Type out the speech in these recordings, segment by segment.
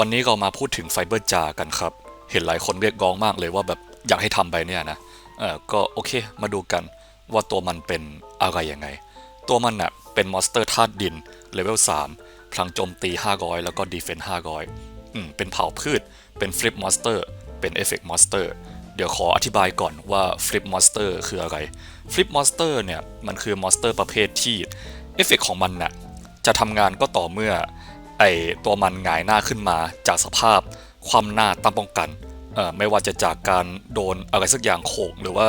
วันนี้เรามาพูดถึงไฟเบอร์จากันครับ เห็นหลายคนเรียกร้องมากเลยว่าแบบอยากให้ทำไปเนี่ยนะเออก็โอเคมาดูกันว่าตัวมันเป็นอะไรยังไง ตัวมันน่ะเป็นมอนสเตอร์ธาตุดินเลเวล3พลังโจมตี 500 แล้วก็ดีเฟนส์500อืมเป็นเผ่าพืช เป็นฟลิปมอนสเตอร์ เป็นเอฟเฟกต์มอนสเตอร์ เดี๋ยวขออธิบายก่อนว่าฟลิปมอนสเตอร์คืออะไรฟลิปมอนสเตอร์เนี่ยมันคือมอนสเตอร์ประเภทที่เอฟเฟกต์ของมันน่ะจะทำงานก็ต่อเมื่อ ไอตัวมันหงายหน้าขึ้นมาจากสภาพความหน้าตั้งป้องกันไม่ว่าจะจากการโดนอะไรสักอย่างโขกหรือว่า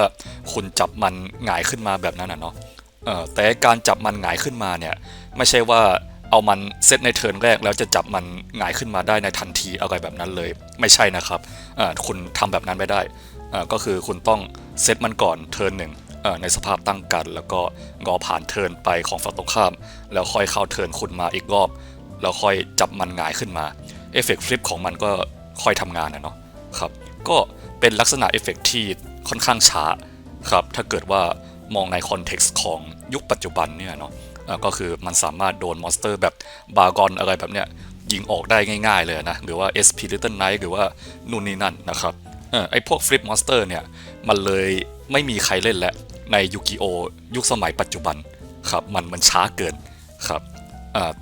คุณจับมันหงายขึ้นมาแบบนั้นนะเนาะแต่การจับมันหงายขึ้นมาเนี่ยไม่ใช่ว่าเอามันเซตในเทิร์นแรกแล้วจะจับมันหงายขึ้นมาได้ในทันทีอะไรแบบนั้นเลย ไม่ใช่นะครับคุณทำแบบนั้นไม่ได้ก็คือคุณต้องเซตมันก่อนเทิร์นหนึ่งในสภาพตั้งกัน แล้วก็รอผ่านเทิร์นไปของฝั่งตรงข้าม แล้วค่อยเข้าเทิร์นคุณมาอีกรอบ แล้วค่อยจับมันงายขึ้นมาเอฟเฟกต์ฟลิปของมันก็ค่อยทำงานนะเนาะครับก็เป็นลักษณะเอฟเฟกต์ที่ค่อนข้างช้าครับถ้าเกิดว่ามองในคอนเท็กซ์ของยุคปัจจุบันเนี่ยเนาะก็คือมันสามารถโดนมอนสเตอร์แบบบารกอนอะไรแบบเนี้ยยิงออกได้ง่ายๆเลยนะ หรือว่า SP Little Knight หรือว่านู่นนี่นั่นนะครับอไอพวกฟลิปมอนสเตอร์เนี่ย มันเลยไม่มีใครเล่นแล้วในยูกิโอยุคสมัยปัจจุบันครับมันมันช้าเกินครับ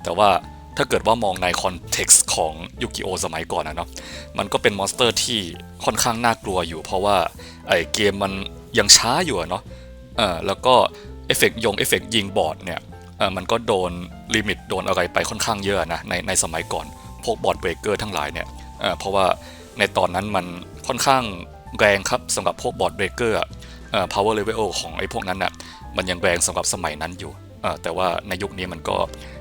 แต่ว่า ถ้าเกิดว่ามองในคอนเท็กซ์ของยูกิโอสมัยก่อนนะเนาะมันก็เป็นมอนสเตอร์ที่ค่อนข้างน่ากลัวอยู่ เพราะว่าไอเกมมันยังช้าอยู่เนาะเออแล้วก็เอฟเฟกยงเอฟเฟกยิงบอร์ดเนี่ยเออมันก็โดนลิมิตโดนอะไรไปค่อนข้างเยอะนะในในสมัยก่อนพวกบอร์ดเบรกเกอร์ทั้งหลายเนี่ยเออเพราะว่าในตอนนั้นมันค่อนข้างแรงครับสำหรับพวกบอร์ดเบรกเกอร์เอ่อ power level ของไอ้พวกนั้นน่ะมันยังแรงสำหรับสมัยนั้นอยู่เออแต่ว่าในยุคนี้มันก็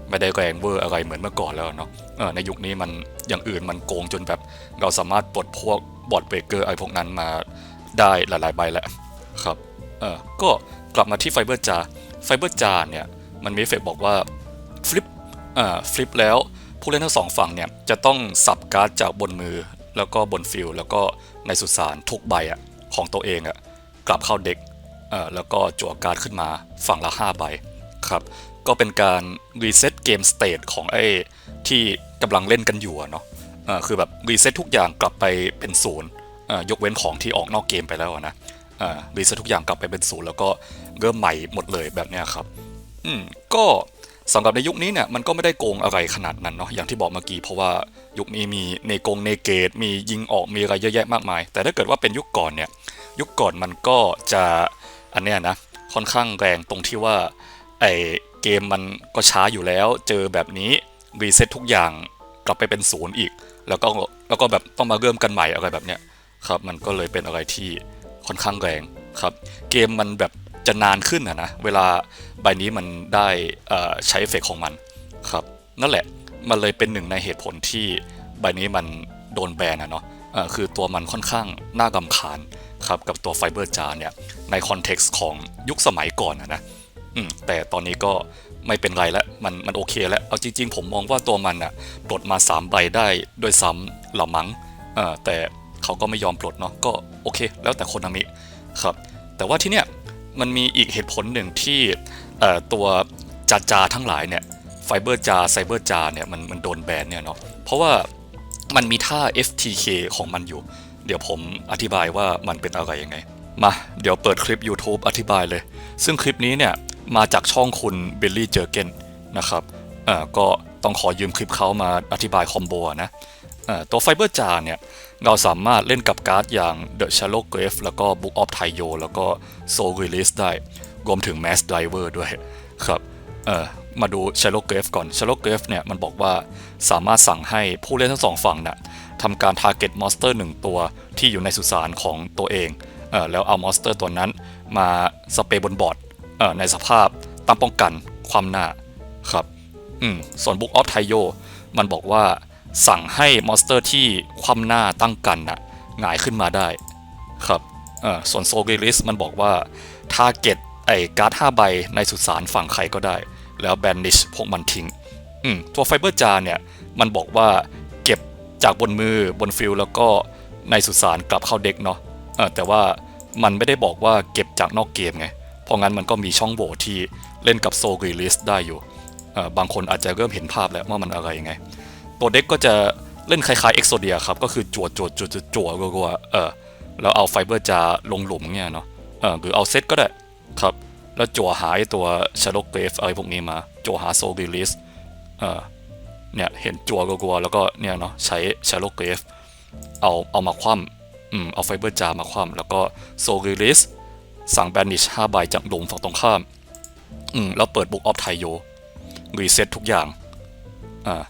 ไม่ได้แรงเวอร์อะไรเหมือนเมื่อก่อนแล้วเนาะในยุคนี้มันอย่างอื่นมันโกงจนแบบเราสามารถปลดพวกบอทเบรกเกอร์ไอพวกนั้นมาได้หลาย ๆ ใบแหละครับเออก็กลับมาที่ไฟเบอร์จาไฟเบอร์จาเนี่ยมันมีเอฟเฟกบอกว่าฟลิปเอ่อฟลิปแล้วผู้เล่นทั้งสองฝั่งเนี่ยจะต้องสับการ์ดจากบนมือแล้วก็บนฟิลแล้วก็ในสุสานทุกใบอะของตัวเองอะกลับเข้าเด็กเอ่อแล้วก็จั่วการ์ดขึ้นมาฝั่งละ 5 ใบครับ ก็เป็นการรีเซ็ตเกมสเตทของไอ้ที่กำลังเล่นกันอยู่เนาะอ่อคือแบบรีเซ็ตทุกอย่างกลับไปเป็นศูนย์อ่อยกเว้นของที่ออกนอกเกมไปแล้วนะอ่อรีเซ็ตทุกอย่างกลับไปเป็นศูนย์แล้วก็เริ่มใหม่หมดเลยแบบเนี้ยครับอืมก็สำหรับในยุคนี้เนี่ยมันก็ไม่ได้โกงอะไรขนาดนั้นเนาะอย่างที่บอกเมื่อกี้เพราะว่ายุคนี้มีเนโกงเนเกตมียิงออกมีอะไรเยอะแยะมากมาย แต่ถ้าเกิดว่าเป็นยุคก่อนเนี่ยยุคก่อนมันก็จะอันเนี้ยนะค่อนข้างแรงตรงที่ว่าไอ เกมมันก็ช้าอยู่แล้ว เจอแบบนี้รีเซ็ตทุกอย่างกลับไปเป็นศูนย์อีก แล้วก็แล้วก็แบบต้องมาเริ่มกันใหม่อะไรแบบเนี้ยครับมันก็เลยเป็นอะไรที่ค่อนข้างแรงครับ เกมมันแบบจะนานขึ้นอะนะเวลาใบนี้มันได้ใช้เอฟเฟกต์ของมันครับ นั่นแหละมันเลยเป็นหนึ่งในเหตุผลที่ใบนี้มันโดนแบนอะเนาะคือตัวมันค่อนข้างน่ากำคาญครับกับตัวไฟเบอร์จาเนี่ยในคอนเท็กซ์ของยุคสมัยก่อนอะนะ อืมแต่ตอนนี้ก็ไม่เป็นไรแล้วมันมันโอเคแล้ว เอาจริง ๆ ผมมองว่าตัวมันอะปลดมา 3 ใบได้ด้วยซ้ำหละมั้งเอ่อแต่เขาก็ไม่ยอมปลดเนาะก็โอเค แล้วแต่คนนามิครับแต่ว่าที่เนี้ยมันมีอีกเหตุผลหนึ่งที่เอ่อตัวจาจาทั้งหลายเนี่ยไฟเบอร์จาไซเบอร์จาเนี่ยมันมันโดนแบนเนี่ยเนาะเพราะว่ามันมีท่า FTK ของมันอยู่ เดี๋ยวผมอธิบายว่ามันเป็นอะไรยังไง มา เดี๋ยวเปิดคลิป YouTube อธิบายเลย ซึ่งคลิปนี้เนี่ย มาจากช่องคุณเบลลี่เจอเกนนะครับอ่อก็ต้องขอยืมคลิปเขามาอธิบายคอมโบนะอ่อตัวไฟเบอร์จาเนี่ยเราสามารถเล่นกับการ์ดอย่าง The Shallow Grave แล้วก็ Book of Taiyo แล้วก็ Soul Release ได้ รวมถึง Mass Driver ด้วยครับเอ่อมาดู Shallow Grave ก่อน Shallow Grave เนี่ยมันบอกว่าสามารถสั่งให้ผู้เล่นทั้งสองฝั่งน่ะทำการ target monster หนึ่งตัวที่อยู่ในสุสานของตัวเองเอ่อแล้วเอา monster ตัวนั้นมาสเปรย์บนบอร์ด ในสภาพตั้งป้องกันความหน้าครับอืมส่วน Book of Taiyo มันบอกว่าสั่งให้มอนสเตอร์ที่คว่ำหน้าตั้งกันน่ะหงายขึ้นมาได้ครับส่วนโซเกลิสมันบอกว่าทาร์เก็ตไอ้การ์ด5ใบในสุสานฝั่งใครก็ได้ แล้วแบนนิชพวกมันทิ้งอืมตัวไฟเบอร์จาเนี่ย มันบอกว่าเก็บจากบนมือบนฟิลแล้วก็ในสุสานกลับเข้าเด็กเนาะแต่ว่ามันไม่ได้บอกว่าเก็บจากนอกเกมไง เพราะงั้นมันก็มีช่องโหว่ที่เล่นกับโซเกลิสได้อยู่ บางคนอาจจะเริ่มเห็นภาพแล้วว่ามันอะไรยังไง ตัวเด็กก็จะเล่นคล้ายๆเอ็กโซเดียครับ ก็คือจั่วจั่วจั่วจั่วจั่วกัวๆเออแล้วเอาไฟเบอร์จาลงหลุมเงี้ยเนาะเออหรือเอาเซตก็ได้ครับ แล้วจั่วหาไอตัวชาร์ลเกรฟอะไรพวกนี้มาจั่วหาโซบิลิสเออเนี่ยเห็นจั่วกัวๆแล้วก็เนี่ยเนาะใช้ชาร์ลเกรฟเอาเอามาคว่ำอืมเอาไฟเบอร์จามาคว่ำแล้วก็โซบิลิส สั่งแบนดิช5ใบจากหลุมฝั่งตรงข้าม อืม แล้วเปิดบุกออฟไทโยรีเซ็ตทุกอย่าง อ่า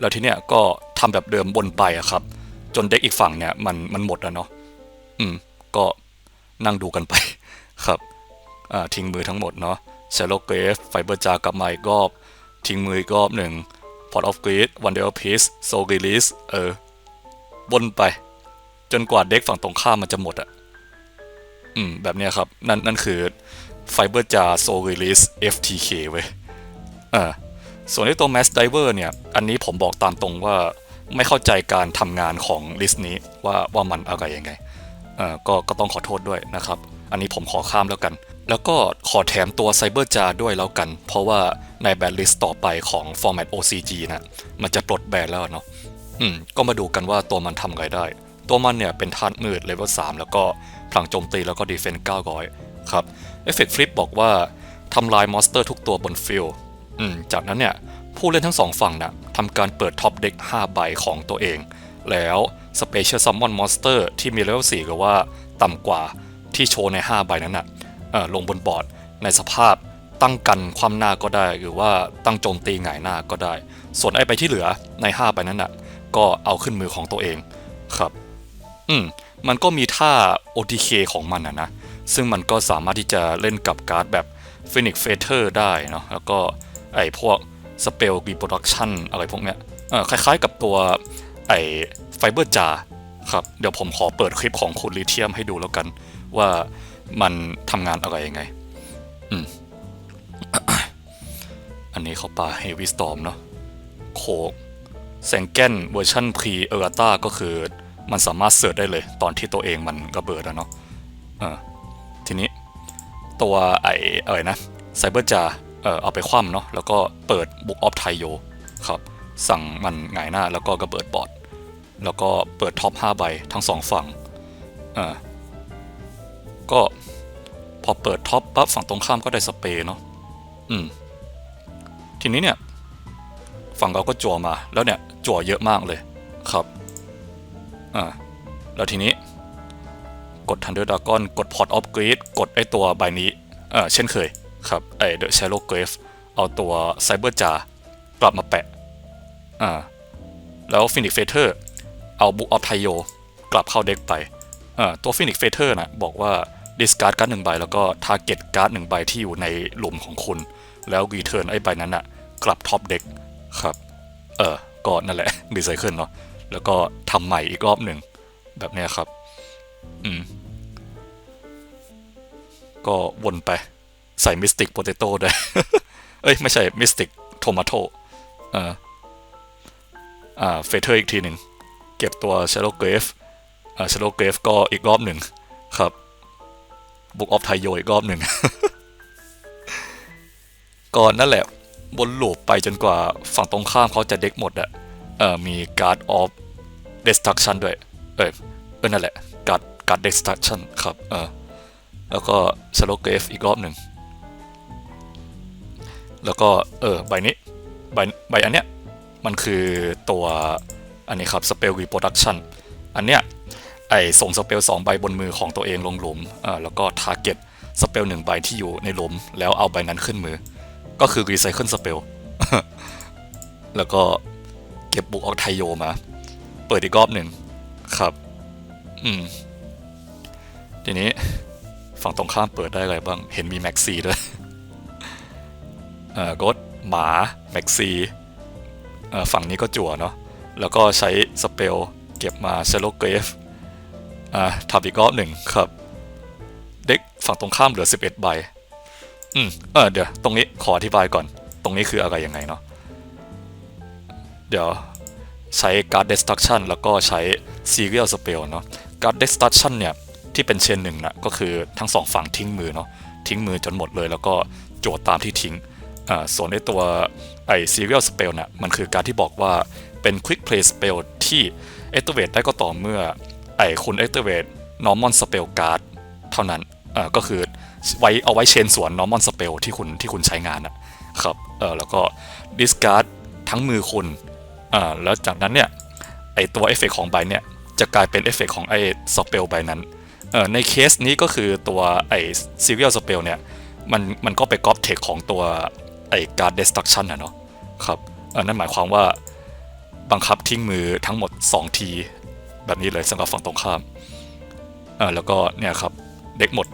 แล้วทีเนี้ยก็ทำแบบเดิมบนไปอะครับ จนเด็กอีกฝั่งเนี่ยมันมันหมดแล้วเนาะ อืม ก็นั่งดูกันไปครับ อ่า ทิ้งมือทั้งหมดเนาะเชลโลเกรฟไฟเบอร์จากลับมาอีกรอบ ทิ้งมืออีกรอบหนึ่งพอร์ตออฟกรีดวันเดอร์พีซโซกิลิสเออบนไป จนกว่าเด็กฝั่งตรงข้ามมันจะหมดอะ อืม แบบเนี้ยครับ นั่นนั่นคือไฟเบอร์จาโซกิลิส FTK เว้ยอ่าส่วนในตัว Mass Diver เนี่ย อันนี้ผมบอกตามตรงว่าไม่เข้าใจการทำงานของลิสต์นี้ว่าว่ามันอะไรยังไงเอ่อก็ก็ต้องขอโทษด้วยนะครับ อันนี้ผมขอข้ามแล้วกัน แล้วก็ขอแถมตัว Cyber Jar ด้วยแล้วกัน เพราะว่าในแบนลิสต์ต่อไปของ Format OCG นะ มันจะปลดแบนแล้วเนาะอืม ก็มาดูกันว่าตัวมันทำอะไรได้ ตัวมันเนี่ยเป็นธาตุมืดเลเวล3แล้วก็ พลังโจมตีแล้วก็ดีเฟนส์900 ครับเอฟเฟกต์ฟลิปบอกว่าทำลายมอนสเตอร์ทุกตัวบนฟิลจากนั้นเนี่ย ผู้เล่นทั้งสองฝั่งนะทำการเปิดท็อปเด็ก5ใบของตัวเอง แล้วสเปเชียลซัมมอนมอนสเตอร์ที่มีเลเวล4หรือว่าต่ำกว่าที่โชว์ใน 5 ใบนั้นนะเอ่อลงบนบอร์ดในสภาพตั้งกันความหน้าก็ได้ หรือว่าตั้งโจมตีหงายหน้าก็ได้ ส่วนไอ้ใบที่เหลือใน 5 ใบนั้นน่ะก็เอาขึ้นมือของตัวเองครับ อืมมันก็มีท่า OTK ของมันอะนะ ซึ่งมันก็สามารถที่จะเล่นกับการ์ดแบบ Phoenix Feather ได้เนาะแล้วก็ไอ้พวก Spell Reproduction อะไรพวกเนี้ยเออคล้ายๆกับตัวไอ้ Fiber Jar ครับเดี๋ยวผมขอเปิดคลิปของคุณลิเทียมให้ดูแล้วกัน ว่ามันทำงานอะไรยังไง อืม อันนี้เขาปา Heavy Storm เนาะโคกแซงเกนเวอร์ชันพรีเออร์ตาก็คือ มันสามารถเสิร์ชได้เลย ตอนที่ตัวเองมันระเบิดอะเนาะเออทีนี้ตัวไอเอะไรนะไซเบอร์จาเออเอาไปคว่ำเนาะแล้วก็เปิดบุกออฟไทโยครับ สั่งมันหงายหน้าแล้วก็ระเบิดบอร์ดแล้วก็เปิดท็อป 5 ใบทั้งสองฝั่งเออก็พอเปิดท็อปปั๊บฝั่งตรงข้ามก็ได้สเปรย์เนาะอืมทีนี้เนี่ย ฝั่งเราก็จั่วมาแล้วเนี่ยจั่วเยอะมากเลยครับ อ่าแล้วทีนี้กด Thunder Dragon กด Pot of Greed กดไอตัวใบนี้เออเช่นเคยครับไอ The Shallow Grave เอาตัว Cyber Jar กลับมาแปะอ่าแล้ว Phoenix Feather เอา Book of Tayo กลับเข้าเด็กไปอ่าตัว Phoenix Feather นะบอกว่า discard การ์ดหนึ่งใบ แล้วก็ target การ์ดหนึ่งใบที่อยู่ในหลุมของคุณ แล้ว return ไอ้ใบนั้นน่ะกลับท็อปเด็กครับ เออก็นั่นแหละรีไซเคิลเนาะ แล้วก็ทำใหม่อีกรอบหนึ่งแบบนี้ครับ อืม ก็วนไปใส่มิสติกโปเตโต้ได้ เอ้ย ไม่ใช่มิสติกโทมาโตเอออ่าเฟเธอร์อีกทีหนึ่ง เก็บตัวเช h โ d เกรฟอ่าช h โ d เกรฟก็อีกรอบหนึ่งครับบุกออฟไทโยอีกรอบหนึ่งก่อนนั่นแหละบนลูปไปจนกว่าฝั่งตรงข้ามเขาจะเด็กหมดอะเอ่อมี Guard of Destruction ด้วย เออเออนั่นแหละ Guard Guard Destruction ครับเออแล้วก็ s l o w g r a v e อีกรอบหนึ่ง แล้วก็เออใบนี้ใบใบอันเนี้ยมันคือตัวอันนี้ครับ Spell Reproduction อันเนี้ยไอส่งสเปลสองใบบนมือของตัวเองลงหลุมอ่าแล้วก็ target สเปลหนึ่งใบที่อยู่ในหลุม แล้วเอาใบนั้นขึ้นมือ ก็คือ recycle spell แล้วก็เก็บบุกออกไทโยมา เปิดอีกรอบหนึ่งครับ อืม ทีนี้ฝั่งตรงข้ามเปิดได้อะไรบ้าง เห็นมีแม็กซีด้วยเอ่อกดหมาแม็กซีเอ่อฝั่งนี้ก็จั่วเนาะ แล้วก็ใช้สเปลเก็บมาเชลโลเกรฟอ่าทำอีกรอบหนึ่งครับ เด็กฝั่งตรงข้ามเหลือ 11 ใบ อืม เออเดี๋ยว ตรงนี้ขออธิบายก่อน ตรงนี้คืออะไรยังไงเนาะ เดี๋ยว ใช้ Guard Destruction แล้วก็ใช้ Serial Spell เนาะ Guard Destruction เนี่ยที่เป็นเชนหนึ่งนะก็คือทั้งสองฝั่งทิ้งมือเนาะทิ้งมือจนหมดเลย แล้วก็โจทย์ตามที่ทิ้งอ่าส่วนในตัวไอ้ Serial Spell น่ะมันคือการที่บอกว่าเป็น Quick Play Spell ที่ activate ได้ก็ต่อเมื่อไอ้คุณ activate Normal Spell Card เท่านั้นก็คือไว้เอาไว้เชนสวน Normal Spell ที่คุณที่คุณใช้งานนะครับเออแล้วก็ discard ทั้งมือคุณ อ่าแล้วจากนั้นเนี่ยไอตัวเอฟเฟกของใบเนี่ยจะกลายเป็นเอฟเฟกของไอสเปลใบนั้นเออในเคสนี้ก็คือตัวไอซีเรียลสเปลเนี่ยมันมันก็ไปก๊อปเทคของตัวไอการ์ดเดสตั c ชันนะเนาะครับเออนั่นหมายความว่าบังคับทิ้งมือทั้งหมด 2 ที แบบนี้เลยสำหรับฝั่งตรงข้ามเออแล้วก็เนี่ยครับเด็กหมด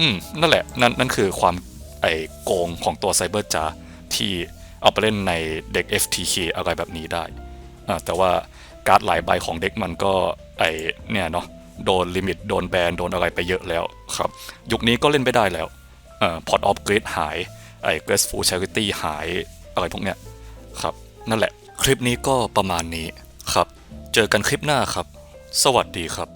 อืมนั่นแหละนั่นนั่นคือความไอโกงของตัวไซเบอร์จาที่ เอาไปเล่นในเด็ก FTK อะไรแบบนี้ได้อ่าแต่ว่าการ์ดหลายใบของเด็กมันก็ไอเนี่ยเนาะโดนลิมิต โดนแบน โดนอะไรไปเยอะแล้วครับ ยุคนี้ก็เล่นไม่ได้แล้วอ่อพอร์ตออฟเกรดหายไอ้ Graceful Charity หายอะไรพวกเนี้ยครับ นั่นแหละคลิปนี้ก็ประมาณนี้ครับ เจอกันคลิปหน้าครับ สวัสดีครับ